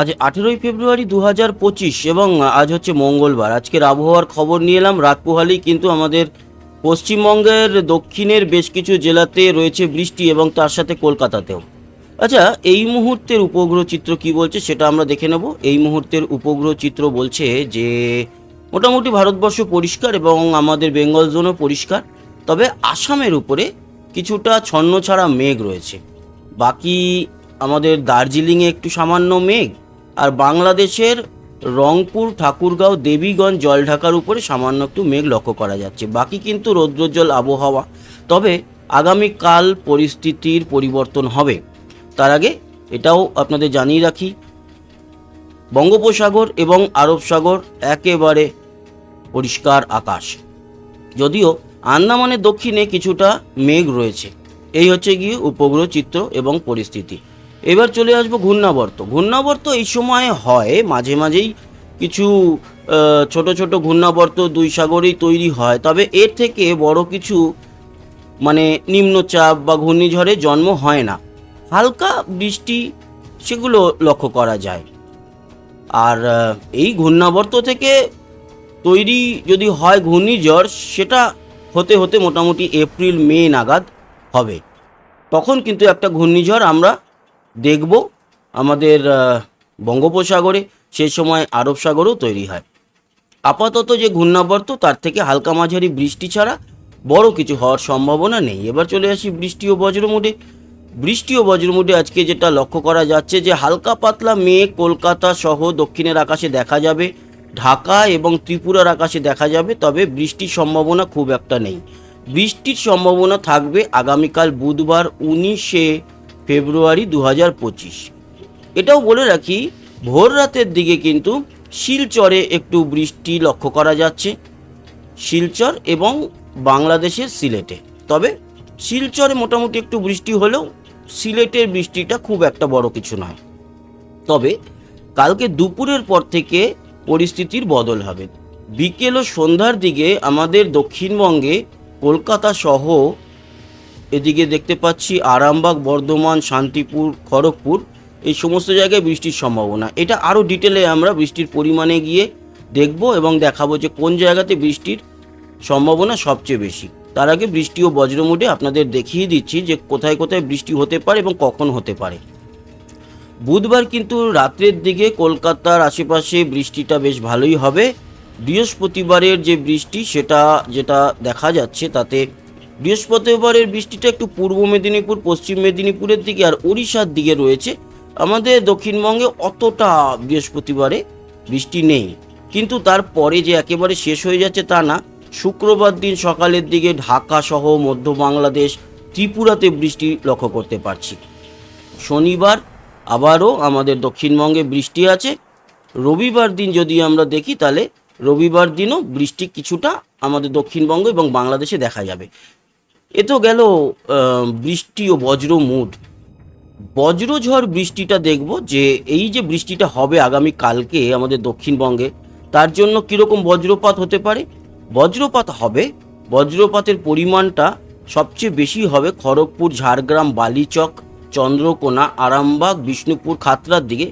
আজ আঠেরোই ফেব্রুয়ারি দু হাজার পঁচিশ এবং আজ হচ্ছে মঙ্গলবার। আজকের আবহাওয়ার খবর নিয়ে এলাম রাত পোহালেই কিন্তু আমাদের পশ্চিমবঙ্গের দক্ষিণের বেশ কিছু জেলাতে রয়েছে বৃষ্টি এবং তার সাথে কলকাতাতেও। আচ্ছা এই মুহূর্তের উপগ্রহ চিত্র কি বলছে সেটা আমরা দেখে নেব। এই মুহূর্তের উপগ্রহ চিত্র বলছে যে, মোটামুটি ভারতবর্ষ পরিষ্কার এবং আমাদের বেঙ্গল জোনও পরিষ্কার, তবে আসামের উপরে কিছুটা ছন্ন ছাড়া মেঘ রয়েছে। বাকি আমাদের দার্জিলিংয়ে একটু সামান্য মেঘ আর বাংলাদেশের রংপুর, ঠাকুরগাঁও, দেবীগঞ্জ জল ঢাকার উপরে সামান্য একটু মেঘ লক্ষ্য করা যাচ্ছে। বাকি কিন্তু রৌদ্রোজ্জ্বল আবহাওয়া। তবে আগামীকাল পরিস্থিতির পরিবর্তন হবে। তার আগে এটাও আপনাদের জানিয়ে রাখি, বঙ্গোপসাগর এবং আরব সাগর একেবারে পরিষ্কার আকাশ। যদিও আন্দামানের দক্ষিণে কিছুটা মেঘ রয়েছে। এই হচ্ছে গিয়ে উপগ্রহ চিত্র এবং পরিস্থিতি। এবার চলে আসব ঘূর্ণাবর্ত। ঘূর্ণাবর্ত এই সময় হয়, মাঝে মাঝেই কিছু ছোট ছোট ঘূর্ণাবর্ত দুই সাগরেই তৈরি হয়। তবে এর থেকে বড় কিছু মানে নিম্নচাপ বা ঘূর্ণিঝড়ে জন্ম হয় না। হালকা বৃষ্টি সেগুলো লক্ষ্য করা যায়। আর এই ঘূর্ণাবর্ত থেকে তৈরি যদি হয় ঘূর্ণিঝড়, সেটা হতে হতে মোটামুটি এপ্রিল, মে নাগাদ হবে। তখন কিন্তু একটা ঘূর্ণিঝড় আমরা দেখব আমাদের বঙ্গোপসাগরে সেই সময় আরব সাগরেও তৈরি হয়। আপাতত যে ঘূর্ণাবর্ত, তার থেকে হালকা মাঝারি বৃষ্টি ছাড়া বড় কিছু হওয়ার সম্ভাবনা নেই। এবার চলে আসি বৃষ্টি ও বজ্রমুডে। বৃষ্টি ও বজ্রমুডে আজকে যেটা লক্ষ্য করা যাচ্ছে যে হালকা পাতলা মেঘ কলকাতা সহ দক্ষিণের আকাশে দেখা যাবে, ঢাকা এবং ত্রিপুরার আকাশে দেখা যাবে, তবে বৃষ্টির সম্ভাবনা খুব একটা নেই। বৃষ্টির সম্ভাবনা থাকবে আগামীকাল বুধবার উনিশে ফেব্রুয়ারি দু হাজার পঁচিশ। এটাও বলে রাখি, ভোর রাতের দিকে কিন্তু শিলচরে একটু বৃষ্টি লক্ষ্য করা যাচ্ছে, শিলচর এবং বাংলাদেশের সিলেটে। তবে শিলচরে মোটামুটি একটু বৃষ্টি হলেও সিলেটের বৃষ্টিটা খুব একটা বড় কিছু নয়। তবে কালকে দুপুরের পর থেকে পরিস্থিতির বদল হবে। বিকেল ও সন্ধ্যার দিকে আমাদের দক্ষিণবঙ্গে কলকাতা সহ এদিকে দেখতে পাচ্ছি আরামবাগ, বর্ধমান, শান্তিপুর, খড়গপুর। এই সমস্ত জায়গায় বৃষ্টির সম্ভাবনা। এটা আরও ডিটেলে আমরা বৃষ্টির পরিমাণে গিয়ে দেখব এবং দেখাবো যে কোন জায়গাতে বৃষ্টির সম্ভাবনা সবচেয়ে বেশি। তার আগে বৃষ্টি ও বজ্রমুডে আপনাদের দেখিয়ে দিচ্ছি যে কোথায় কোথায় বৃষ্টি হতে পারে এবং কখন হতে পারে। বুধবার কিন্তু রাত্রের দিকে কলকাতার আশেপাশে বৃষ্টিটা বেশ ভালোই হবে। বৃহস্পতিবারের যে বৃষ্টি সেটা যেটা দেখা যাচ্ছে তাতে বৃহস্পতিবারের বৃষ্টিটা একটু পূর্ব মেদিনীপুর, পশ্চিম মেদিনীপুরের দিকে আর উড়িষ্যার দিকে রয়েছে। আমাদের দক্ষিণবঙ্গে অতটা বৃহস্পতিবারে বৃষ্টি নেই। কিন্তু তারপরে যে একেবারে শেষ হয়ে যাচ্ছে তা না। শুক্রবার দিন সকালের দিকে ঢাকা সহ মধ্য বাংলাদেশ, ত্রিপুরাতে বৃষ্টি লক্ষ্য করতে পারছি। শনিবার আবারও আমাদের দক্ষিণবঙ্গে বৃষ্টি আছে। রবিবার দিন যদি আমরা দেখি তাহলে রবিবার দিনও বৃষ্টি কিছুটা আমাদের দক্ষিণবঙ্গ এবং বাংলাদেশে দেখা যাবে। এ তো গেল বৃষ্টি ও বজ্র মুড। বজ্রঝড় বৃষ্টিটা দেখব যে, এই যে বৃষ্টিটা হবে আগামী কালকে আমাদের দক্ষিণবঙ্গে, তার জন্য কীরকম বজ্রপাত হতে পারে? বজ্রপাত হবে, বজ্রপাতের পরিমাণটা সবচেয়ে বেশি হবে খড়গপুর, ঝাড়গ্রাম, বালিচক, চন্দ্রকোনা, আরামবাগ, বিষ্ণুপুর, খাতড়ার দিকে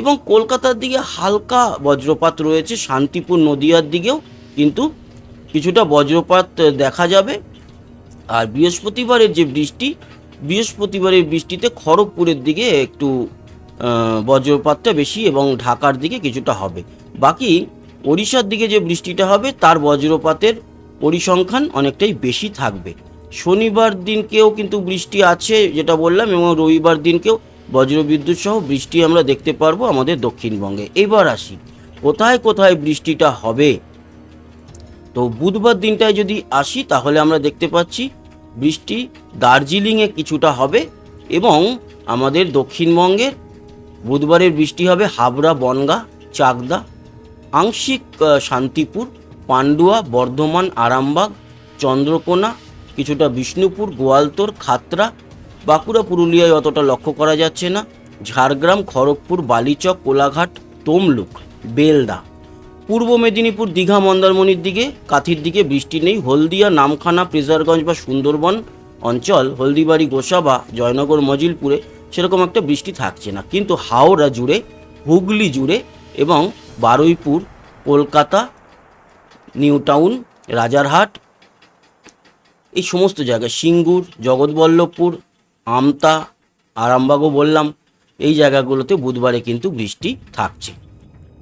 এবং কলকাতার দিকে হালকা বজ্রপাত রয়েছে, শান্তিপুর, নদিয়ার দিকেও। কিন্তু কিছুটা বজ্রপাত দেখা যাবে। আর বৃহস্পতিবারের যে বৃষ্টি, বৃহস্পতিবারের বৃষ্টিতে খড়গপুরের দিকে একটু বজ্রপাতটা বেশি এবং ঢাকার দিকে কিছুটা হবে। বাকি ওড়িশার দিকে যে বৃষ্টিটা হবে, তার বজ্রপাতের পরিসংখ্যান অনেকটাই বেশি থাকবে। শনিবার দিনকেও কিন্তু বৃষ্টি আছে যেটা বললাম এবং রবিবার দিনকেও বজ্রবিদ্যুৎ সহ বৃষ্টি আমরা দেখতে পারব আমাদের দক্ষিণবঙ্গে। এবার আসি, কোথায় কোথায় বৃষ্টিটা হবে? তো বুধবার দিনটায় যদি আসি, তাহলে আমরা দেখতে পাচ্ছি বৃষ্টি দার্জিলিংয়ে কিছুটা হবে এবং আমাদের দক্ষিণবঙ্গের বুধবারের বৃষ্টি হবে হাবড়া, বনগা, চাকদা, আংশিক শান্তিপুর, পান্ডুয়া, বর্ধমান, আরামবাগ, চন্দ্রকোনা, কিছুটা বিষ্ণুপুর, গোয়ালতোর খাতরা বাঁকুড়া, পুরুলিয়ায় অতটা লক্ষ্য করা যাচ্ছে না। ঝাড়গ্রাম, খড়গপুর, বালিচক, কোলাঘাট, তমলুক, বেলদা। পূর্ব মেদিনীপুর দীঘা মন্দারমণির দিকে, কাথির দিকে বৃষ্টি নেই, হলদিয়া, নামখানা, প্রেজারগঞ্জ বা সুন্দরবন অঞ্চল, হলদিবাড়ি গোসাবা জয়নগর, মজিলপুরে সেরকম একটা বৃষ্টি থাকছে না। কিন্তু হাওড়া জুড়ে, হুগলি জুড়ে এবং বারুইপুর, কলকাতা নিউ টাউন রাজারহাট, এই সমস্ত জায়গায় সিঙ্গুর, জগৎবল্লভপুর, আমতা, আরামবাগও বললাম, এই জায়গাগুলোতে বুধবারে কিন্তু বৃষ্টি থাকছে।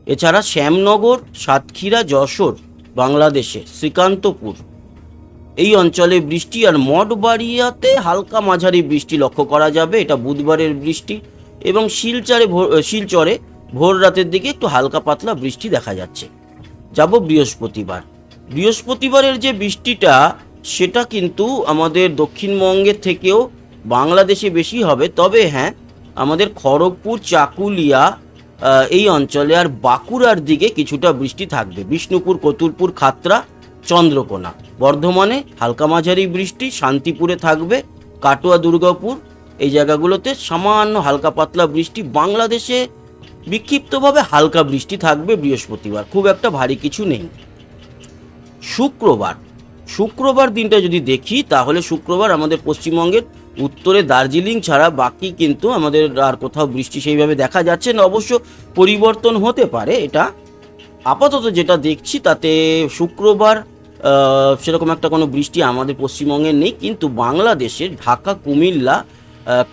এছাড়া শ্যামনগর, সাতক্ষীরা, যশোর, বাংলাদেশে শ্রীকান্তপুর। এই অঞ্চলে বৃষ্টি আর মঠবাড়িয়াতে হালকা মাঝারি বৃষ্টি লক্ষ্য করা যাবে। এটা বুধবারের বৃষ্টি এবং শিলচরে শিলচরে ভোর রাতের দিকে একটু হালকা পাতলা বৃষ্টি দেখা যাচ্ছে। যাব বৃহস্পতিবার। বৃহস্পতিবারের যে বৃষ্টিটা, সেটা কিন্তু আমাদের দক্ষিণবঙ্গের থেকেও বাংলাদেশে বেশি হবে। তবে হ্যাঁ আমাদের খড়গপুর, চাকুলিয়া এই অঞ্চলে আর বাঁকুড়ার দিকে কিছুটা বৃষ্টি থাকবে। বিষ্ণুপুর, কতুলপুর খাতরা চন্দ্রকোনা। বর্ধমানে হালকা মাঝারি বৃষ্টি, শান্তিপুরে থাকবে, কাটোয়া, দুর্গাপুর, এই জায়গাগুলোতে সামান্য হালকা পাতলা বৃষ্টি। বাংলাদেশে বিক্ষিপ্তভাবে হালকা বৃষ্টি থাকবে বৃহস্পতিবার, খুব একটা ভারী কিছু নেই। শুক্রবার শুক্রবার দিনটা যদি দেখি, তাহলে শুক্রবার আমাদের পশ্চিমবঙ্গের উত্তরে দার্জিলিং ছাড়া বাকি কিন্তু আমাদের আর কোথাও বৃষ্টি সেইভাবে দেখা যাচ্ছে না। অবশ্য পরিবর্তন হতে পারে এটা। আপাতত যেটা দেখছি তাতে শুক্রবার সেরকম একটা কোনো বৃষ্টি আমাদের পশ্চিমবঙ্গে নেই, কিন্তু বাংলাদেশের ঢাকা, কুমিল্লা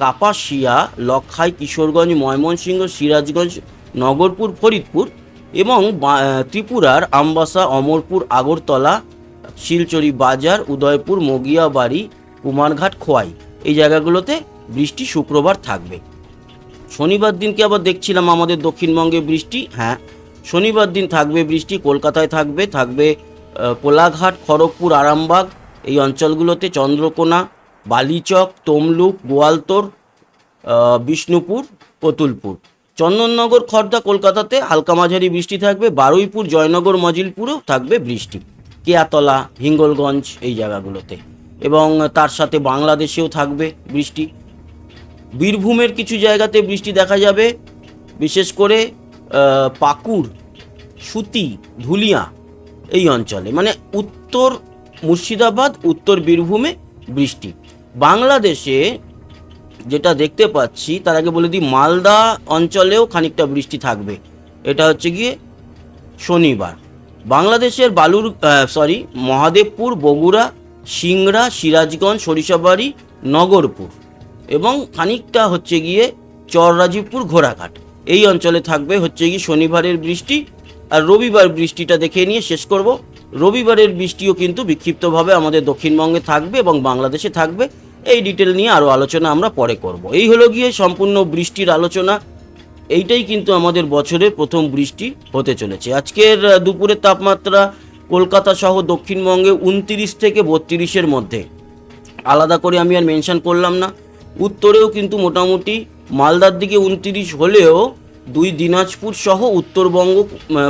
কাপাসিয়া লক্ষাই কিশোরগঞ্জ, ময়মনসিংহ, সিরাজগঞ্জ, নগরপুর, ফরিদপুর এবং ত্রিপুরার আমবাসা, অমরপুর, আগরতলা, শিলচরি বাজার, উদয়পুর, মগিয়াবাড়ি, কুমারঘাট, খোয়াই। এই জায়গাগুলোতে বৃষ্টি শুক্রবার থাকবে। শনিবার দিনকে আবার দেখছিলাম আমাদের দক্ষিণবঙ্গে বৃষ্টি হ্যাঁ শনিবার দিন থাকবে বৃষ্টি, কলকাতায় থাকবে থাকবে কোলাঘাট, খড়গপুর, আরামবাগ, এই অঞ্চলগুলোতে চন্দ্রকোনা, বালিচক, তমলুক, গোয়ালতোর বিষ্ণুপুর, কতুলপুর। চন্দননগর, খর্দা, কলকাতাতে হালকা মাঝারি বৃষ্টি থাকবে, বারুইপুর, জয়নগর, মজিলপুরেও থাকবে বৃষ্টি। কেয়াতলা, হিঙ্গলগঞ্জ এই জায়গাগুলোতে। এবং তার সাথে বাংলাদেশেও থাকবে বৃষ্টি। বীরভূমের কিছু জায়গাতে বৃষ্টি দেখা যাবে, বিশেষ করে পাকুড়, সুতি, ধুলিয়া এই অঞ্চলে। মানে উত্তর মুর্শিদাবাদ, উত্তর বীরভূমে বৃষ্টি। বাংলাদেশে যেটা দেখতে পাচ্ছি, তার আগে বলে দিই, মালদা অঞ্চলেও খানিকটা বৃষ্টি থাকবে। এটা হচ্ছে গিয়ে শনিবার। বাংলাদেশের বালুর সরি মহাদেবপুর, বগুড়া সিংড়া, সিরাজগঞ্জ, সরিষাবাড়ি, নগরপুর এবং খানিকটা হচ্ছে গিয়ে চররাজীবপুর ঘোড়াঘাট। এই অঞ্চলে থাকবে হচ্ছে গিয়ে শনিবারের বৃষ্টি আর রবিবার বৃষ্টিটা দেখে নিয়ে শেষ করব। রবিবারের বৃষ্টিও কিন্তু বিক্ষিপ্তভাবে আমাদের দক্ষিণবঙ্গে থাকবে এবং বাংলাদেশে থাকবে। এই ডিটেল নিয়ে আরও আলোচনা আমরা পরে করব। এই হলো গিয়ে সম্পূর্ণ বৃষ্টির আলোচনা। এইটাই কিন্তু আমাদের বছরের প্রথম বৃষ্টি হতে চলেছে। আজকের দুপুরের তাপমাত্রা কলকাতা সহ দক্ষিণবঙ্গে উনতিরিশ থেকে বত্রিশের মধ্যে। আলাদা করে আমি আর মেনশন করলাম না। উত্তরেও কিন্তু মোটামুটি মালদার দিকে উনতিরিশ হলেও দুই দিনাজপুর সহ উত্তরবঙ্গ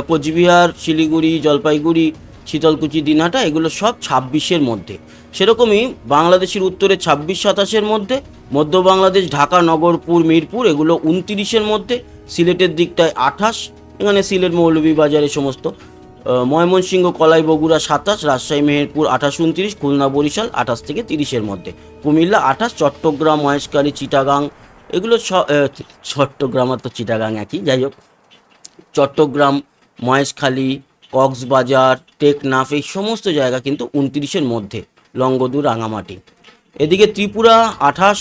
কোচবিহার, শিলিগুড়ি, জলপাইগুড়ি, শীতলকুচি, দিনহাটা এগুলো সব ছাব্বিশের মধ্যে। সেরকমই বাংলাদেশের উত্তরে ছাব্বিশ, সাতাশের মধ্যে, মধ্য বাংলাদেশ, ঢাকা নগরপুর মিরপুর এগুলো উনতিরিশের মধ্যে, সিলেটের দিকটায় আঠাশ, এখানে সিলেট, মৌলভীবাজার এই সমস্ত। ময়মনসিংহ কলাই বগুড়া সাতাশ, রাজশাহী মেহেরপুর আঠাশ উনত্রিশ, খুলনা বরিশাল আঠাশ থেকে তিরিশের মধ্যে। কুমিল্লা আঠাশ, চট্টগ্রাম, মহেশখালী, চিটাগাং, এগুলো চট্টগ্রাম আর তো চিটাগাং একই, যাই হোক। চট্টগ্রাম, মহেশখালী, কক্সবাজার, টেকনাফ, এই সমস্ত জায়গা কিন্তু উনত্রিশের মধ্যে লঙ্গদু রাঙামাটি। এদিকে ত্রিপুরা আঠাশ,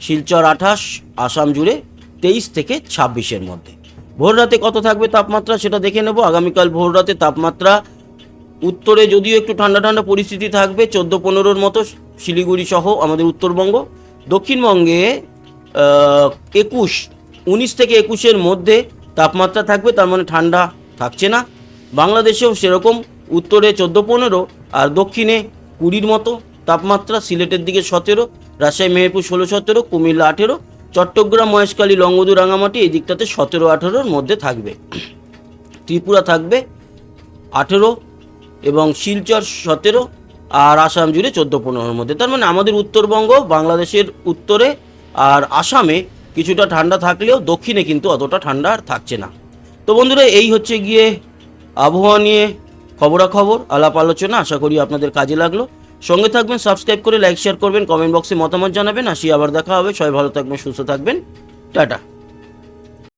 শিলচর আঠাশ, আসাম জুড়ে তেইশ থেকে ছাব্বিশের মধ্যে। ভোর রাতে কত থাকবে তাপমাত্রা সেটা দেখে নেব। আগামীকাল ভোর রাতে তাপমাত্রা উত্তরে যদিও একটু ঠান্ডা ঠান্ডা পরিস্থিতি থাকবে, চোদ্দ পনেরোর মতো শিলিগুড়ি সহ আমাদের উত্তরবঙ্গ। দক্ষিণবঙ্গে একুশ, উনিশ থেকে একুশের মধ্যে তাপমাত্রা থাকবে, তার মানে ঠান্ডা থাকছে না। বাংলাদেশেও সেরকম, উত্তরে চোদ্দ পনেরো আর দক্ষিণে কুড়ির মতো তাপমাত্রা, সিলেটের দিকে সতেরো, রাজশাহী, মেহেরপুর ষোলো সতেরো, কুমিল্লা আঠেরো চট্টগ্রাম, মহেশখালী লঙ্গদু রাঙামাটি, এই দিকটাতে সতেরো, আঠেরোর মধ্যে থাকবে। ত্রিপুরা থাকবে আঠেরো এবং শিলচর সতেরো আর আসাম জুড়ে চোদ্দ, পনেরোর মধ্যে। তার মানে আমাদের উত্তরবঙ্গ, বাংলাদেশের উত্তরে আর আসামে কিছুটা ঠান্ডা থাকলেও দক্ষিণে কিন্তু অতটা ঠান্ডা আর থাকছে না। তো বন্ধুরা, এই হচ্ছে গিয়ে আবহাওয়া নিয়ে খবরাখবর, আলাপ আলোচনা। আশা করি আপনাদের কাজে লাগল। সঙ্গে থাকবেন সাবস্ক্রাইব করে লাইক শেয়ার করবেন কমেন্ট বক্সে মতামত জানাবেন। আসি আবার দেখা হবে। সবাই ভালো থাকবেন, সুস্থ থাকবেন। টাটা।